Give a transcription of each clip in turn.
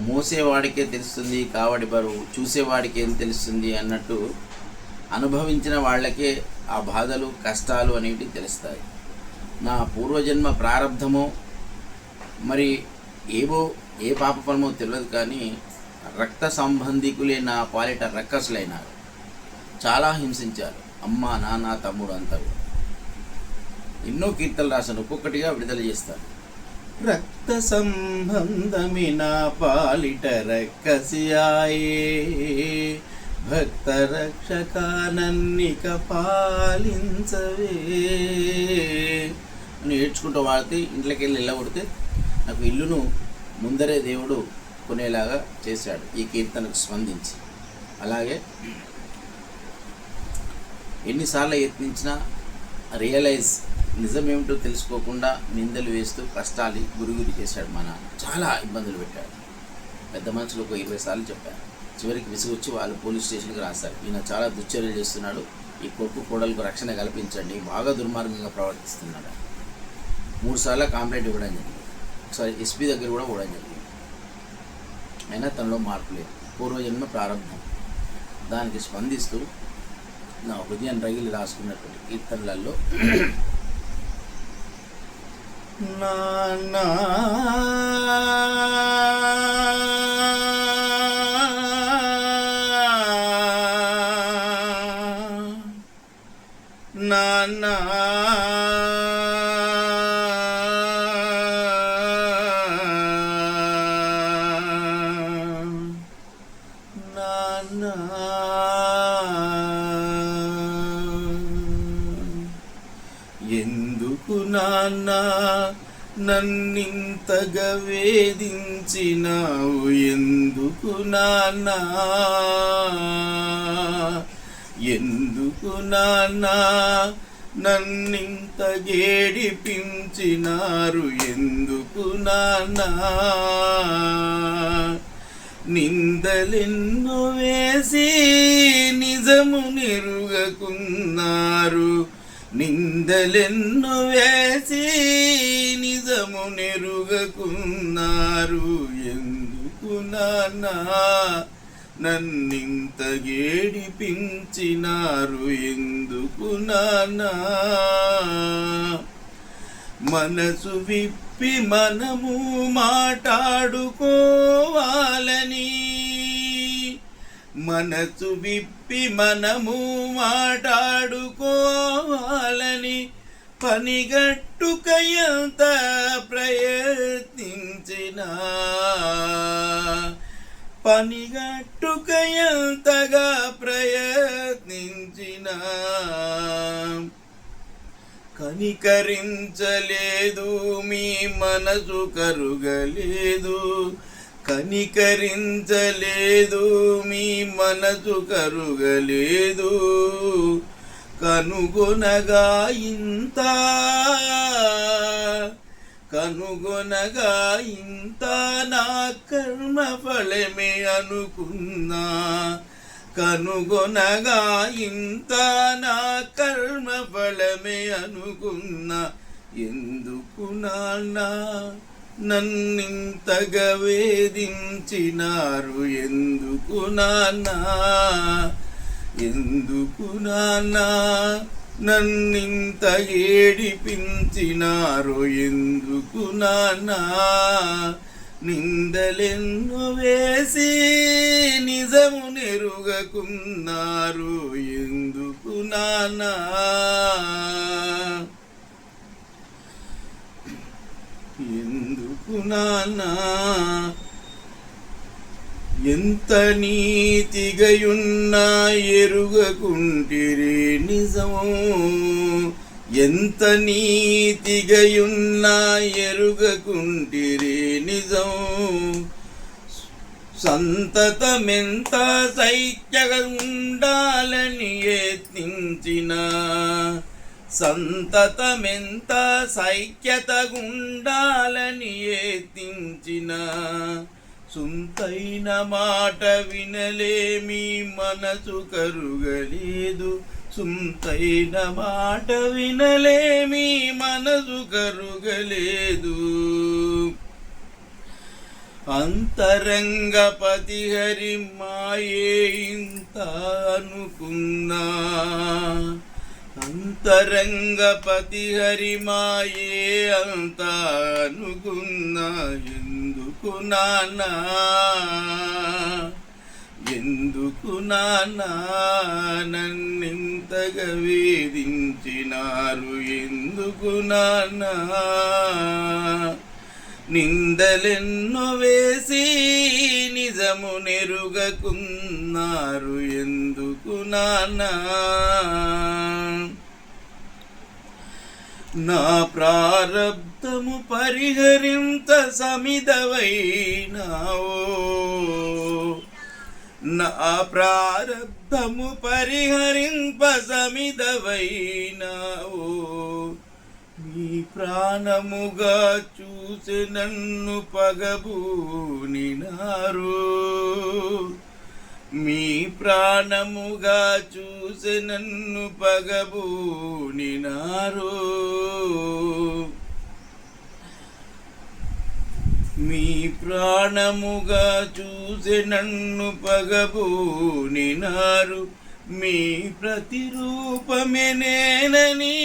మోసేవాడికే తెలుస్తుంది కావడి బరువు చూసేవాడికి ఏం తెలుస్తుంది అన్నట్టు అనుభవించిన వాళ్ళకే ఆ బాధలు కష్టాలు అనేవి తెలుస్తాయి. నా పూర్వజన్మ ప్రారంధమో మరి ఏవో ఏ పాప ఫలమో తెలియదు కానీ రక్త సంబంధికులే నా పాలిట రక్కసులైనారు. చాలా హింసించారు. అమ్మ నాన్న తమ్ముడు అంతా ఎన్నో కీర్తనలు రాశాను ఒక్కొక్కటిగా విడుదల చేస్తాను. రక్త సంబంధమి నా పాలిట రక్కసియాయే భక్త రక్షకానన్నిక పాలించవే నేర్చుకుంటూ వాడితే ఇంట్లోకి వెళ్ళి వెళ్ళగొడితే నాకు ఇల్లును ముందరే దేవుడు కొనేలాగా చేశాడు ఈ కీర్తనకు స్పందించి. అలాగే ఎన్నిసార్లు యత్నించినా రియలైజ్ నిజమేమిటో తెలుసుకోకుండా నిందలు వేస్తూ కష్టాలు గురుగురి చేశాడు మా నాన్న. చాలా ఇబ్బందులు పెట్టాడు. పెద్ద మనుషులు ఒక ఇరవై సార్లు చెప్పారు. చివరికి విసుగొచ్చి వాళ్ళు పోలీస్ స్టేషన్కి రాశారు. ఈయన చాలా దుశ్చర్యలు చేస్తున్నాడు. ఈ కొడుకు కోడలకు రక్షణ కల్పించండి. బాగా దుర్మార్గంగా ప్రవర్తిస్తున్నాడు. మూడు సార్లు కాంప్లైంట్ ఇవ్వడం జరిగింది. ఒకసారి ఎస్పీ దగ్గర కూడా ఇవ్వడం జరిగింది. అయినా తనలో మార్పు లేదు. పూర్వజన్మ ప్రారంభం. దానికి స్పందిస్తూ నా హృదయం రగిలి రాసుకున్నటువంటి కీర్తనలలో నాన్నా నాన్నా నాన్న నన్నింతగా వేధించినావు ఎందుకు నాన్న ఎందుకు నాన్న నన్నింత గేడిపించినారు ఎందుకు నాన్న నిందలెన్ను వేసి నిజము నిరుగకున్నారు. నిందలెన్ను వేసి నిజము నెరుగకున్నారు. ఎందుకు నానా నన్నింత గేడిపించినారు ఎందుకు నాన్నా? మనసు విప్పి మనము మాట్లాడుకోవాలని మనసు విప్పి మనము మాట్లాడుకోవాలని పనిగట్టుక ఎంత ప్రయత్నించినా. పనిగట్టుక ఎంతగా ప్రయత్నించినా. కనికరించలేదు మీ మనసు కరుగలేదు కనికరించలేదు మీ మనసు కరుగలేదు. కనుగొనగా ఇంత కనుగొనగా ఇంత నా కర్మ ఫలమే అనుకున్నా. కనుగొనగా ఇంత నా కర్మ ఫలమే అనుకున్నా. ఎందుకు నాన్న? నన్నింతగా వేధించినారు. ఎందుకు నాన్న? ఎందుకు నాన్న? నన్నింత ఏడిపించినారు. ఎందుకు నాన్న? నిందలెన్ను వేసి నిజము నెరుగకున్నారు. ఎందుకు నానా ఎందుకు నానా. ఎంత నీతిగయున్నా ఎరుగకుంటిరి నిజము. ఎంత నీతిగయున్నా ఎరుగకుంటిరి నిజం సంతతమెంత సైత్యగా ఉండాలని యత్నించినా. సంతతమెంత సైక్యతగుండాలని ఏతించిన సుంతైన మాట వినలేమి మనసు కరుగలేదు. సుంతైన మాట వినలేమి మనసు కరుగలేదు. అంతరంగపతి హరి మాయే ఇంత అనుకున్నా. అంతరంగపతి హరిమాయే అంత అనుకున్నా ఎందుకు నానా? ఎందుకు నానా? నన్నింతగా వేధించినారు? ఎందుకు నానా? నిందలెన్నో వేసి నిజము నెరుగకున్నారు? ఎందుకు నానా? నా ప్రారబ్ధము పరిహరింత సమిదవైనావో నా ప్రారబ్ధము పరిహరింప సమిదవైనావో నీ ప్రాణముగా చూసి నన్ను పగబూనినారో. ప్రాణముగా చూసి నన్ను పగబూనినారు మీ ప్రాణముగా చూసి నన్ను పగబూనినారు మీ ప్రతిరూపమే నేనని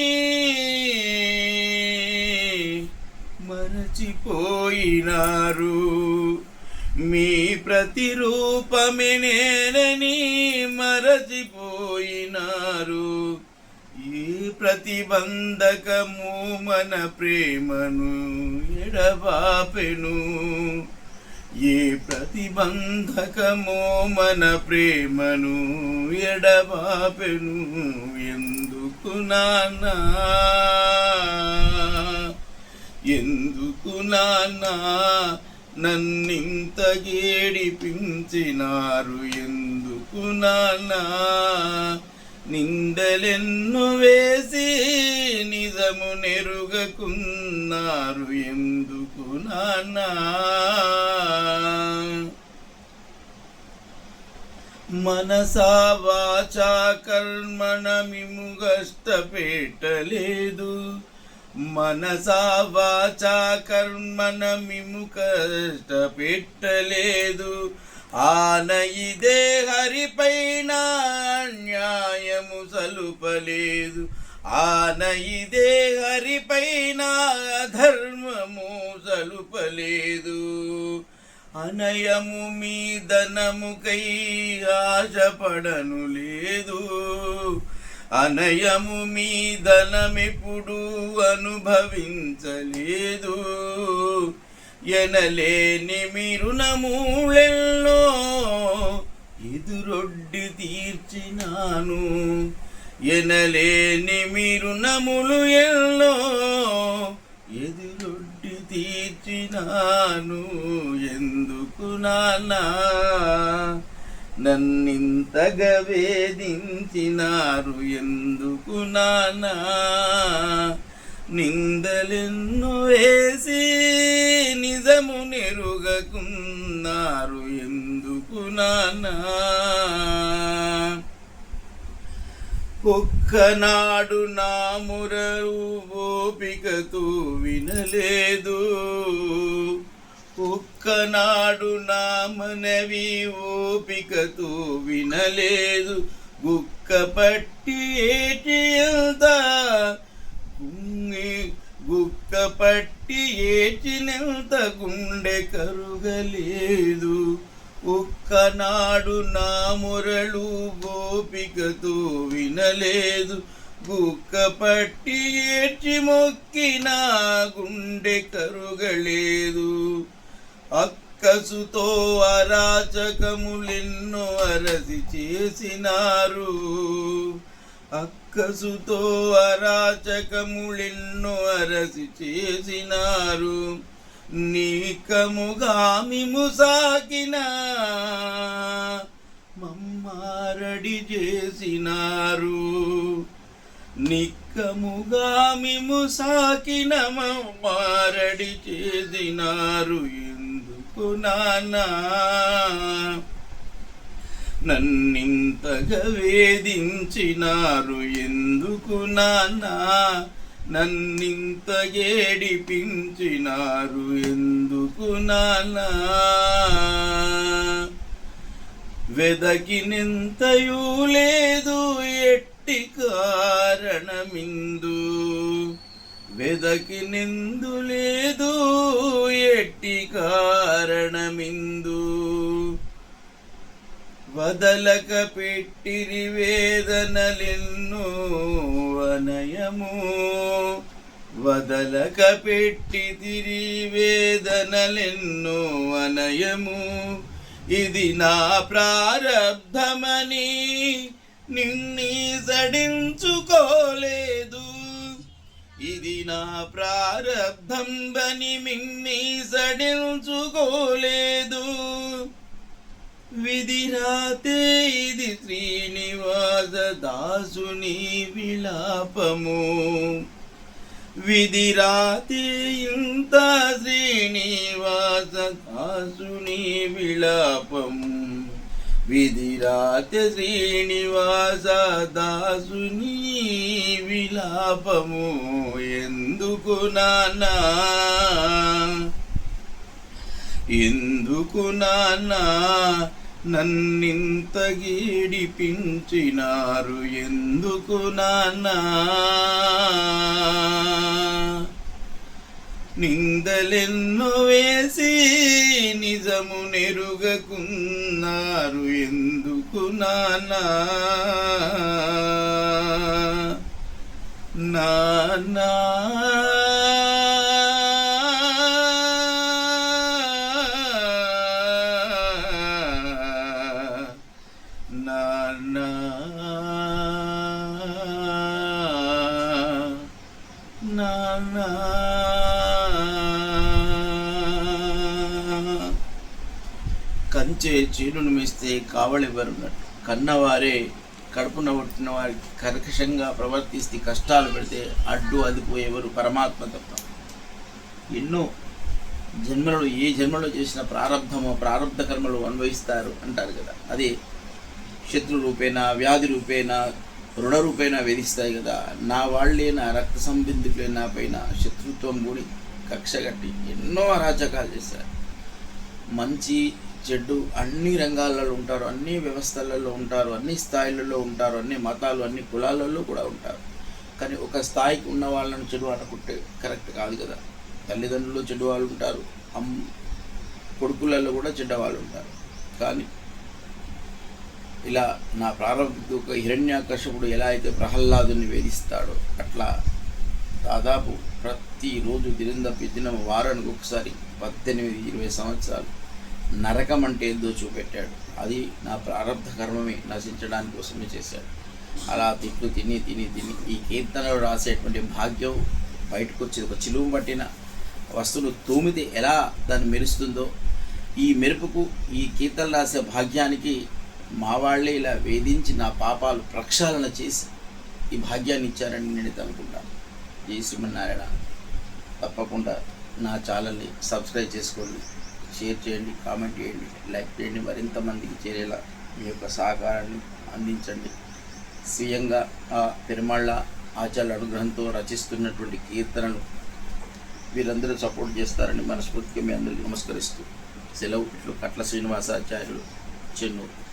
మరచిపోయినారు. మీ ప్రతిరూపమే నేనని మరచిపోయినారు. ఏ ప్రతిబంధకము మన ప్రేమను ఎడబాపెను. ఏ ప్రతిబంధకమో మన ప్రేమను ఎడబాపెను. ఎందుకు నాన్నా? ఎందుకు నాన్నా? నన్నింత ఏడిపించినారు ఎందుకు నాన్నా? నిందలెన్ను వేసి నిజము నెరుగకున్నారు ఎందుకు నానా మనసా వాచా కర్మణ మిము కష్టపెట్టలేదు మనసా వాచా కర్మణ మిము కష్టపెట్టలేదు. ఆన ఇదే హరిపైన న్యాయము సలుపలేదు. ఆన ఇదే హరిపైన ధర్మము సలుపలేదు. అనయము మీ ధనముకై ఆశపడను లేదు అనయము మీ ధనమిప్పుడు అనుభవించలేదు. ఎనలేని మీ రుణమూళెల్లో ఎదురొడ్డి తీర్చినాను. ఎనలేని మీ రుణములు ఎల్లో ఎదురొడ్డి తీర్చినాను. ఎందుకు నానా నన్నింతగా వేధించినారు ఎందుకు నానా? నిందలెన్ను వేసి నిజము నెరుగకున్నారు ఎందుకు నానా? ఒక్కనాడు నా మురరు ఓపికతో వినలేదు. ఒక్కనాడు నా మనవి ఓపికతో వినలేదు. గుక్క పట్టి గుక్క పట్టి ఏచినంత గుండె కరుగలేదు. ఒక్కనాడు నా మురళు గోపికతో వినలేదు. గుక్క పట్టి ఏడ్చి మొక్కిన? గుండె కరుగలేదు. అక్కసుతో అరాచకములెన్నో అరసి చేసినారు. అక్కసుతో అరాచకములెన్నో అరసి చేసినారు. నీకముగా మిము సాకిన మమ్మారడి చేసినారు. నిక్కముగా మిము సాకిన మమ్మారడి చేసినారు. ఎందుకు నానా నన్నింతగా వేధించినారు ఎందుకు నానా నన్నింత ఏడిపించినారు ఎందుకు నానా వెదకినెంతయూ లేదు ఎట్టి కారణమిందు? వెదకి నిందు లేదు ఎట్టి కారణమిందు. వదలక పెట్టిరి వేదనలెన్నో అనయము. వదలక పెట్టి తిరి వేదనలెన్నో అనయము. ఇది నా ప్రారబ్ధమని నిన్నీ సడించుకోలేదు ఇది నా ప్రారంభంబని మిమ్మి మిన్ని సడించుకోలేదు విధిరాతే ఇది శ్రీనివాస దాసుని విలాపము. విధిరాతే ఇంత శ్రీనివాస దాసుని విలాపము. విధిరాత శ్రీనివాస దాసుని విలాపము ఎందుకు నానా ఎందుకు నాన్నా? నన్నింత గీడిపించినారు ఎందుకు నాన్నా? నిందలెన్ను వేసి నిజము నెరుగకున్నారు ఎందుకు నానా నానా కంచే మేస్తే మిస్తే కావలివ్వరున్నట్టు. కన్నవారే కడుపున పుట్టిన వారికి కర్కశంగా ప్రవర్తిస్తే కష్టాలు పెడితే అడ్డు అదుపు ఎవరు పరమాత్మ తప్ప. ఎన్నో జన్మలలో ఏ జన్మలో చేసిన ప్రారంధమో ప్రారంధ కర్మలు అనుభవిస్తారు అంటారు కదా. అదే శత్రు రూపేణ వ్యాధి రూపేణ రుణ రూపేణ వేధిస్తాయి కదా. నా వాళ్ళే నా రక్త సంబంధికులే నా పైన శత్రుత్వం కూడి కక్ష కట్టి ఎన్నో అరాచకాలు చేశారు. మంచి జెడ్డు అన్ని రంగాలలో ఉంటారు అన్ని వ్యవస్థలలో ఉంటారు అన్ని స్థాయిలలో ఉంటారు అన్ని మతాలు అన్ని కులాలలో కూడా ఉంటారు. కానీ ఒక స్థాయికి ఉన్న వాళ్ళని చెడు అనుకుంటే కరెక్ట్ కాదు కదా. తల్లిదండ్రులు చెడు వాళ్ళు ఉంటారు అమ్ కొడుకులలో కూడా చెడ్డ వాళ్ళు ఉంటారు. కానీ ఇలా నా ప్రారంభ ఒక హిరణ్యాకర్షకుడు ఎలా అయితే ప్రహ్లాదుని వేధిస్తాడో అట్లా దాదాపు ప్రతిరోజు దినం తప్పి దినం వారానికి ఒకసారి పద్దెనిమిది ఇరవై సంవత్సరాలు నరకం అంటే ఏదో చూపెట్టాడు. అది నా ప్రారంభ కర్మమే నశించడానికి కోసమే చేశాడు. అలా తిట్లు తిని తిని తిని ఈ కీర్తనలో రాసేటువంటి భాగ్యం బయటకు వచ్చేది ఒక చిలువు పట్టిన వస్తువును తోమితే ఎలా దాన్ని మెరుస్తుందో ఈ మెరుపుకు ఈ కీర్తన రాసే భాగ్యానికి మా వాళ్ళే ఇలా వేధించి నా పాపాలు ప్రక్షాళన చేసి ఈ భాగ్యాన్ని ఇచ్చారని నేను అనుకుంటాను. జై శ్రీమన్నారాయణ. తప్పకుండా నా ఛానల్ని సబ్స్క్రైబ్ చేసుకోండి. షేర్ చేయండి కామెంట్ చేయండి లైక్ చేయండి. మరింత మందికి చేరేలా మీ యొక్క సహకారాన్ని అందించండి. స్వీయంగా ఆ పెరుమాళ్ళ ఆచార్య అనుగ్రహంతో రచిస్తున్నటువంటి కీర్తనలు వీరందరూ సపోర్ట్ చేస్తారని మనస్ఫూర్తిగా మీ అందరికీ నమస్కరిస్తూ సెలవు ఇట్లు కట్ల శ్రీనివాసాచార్యులు చెన్నూరు.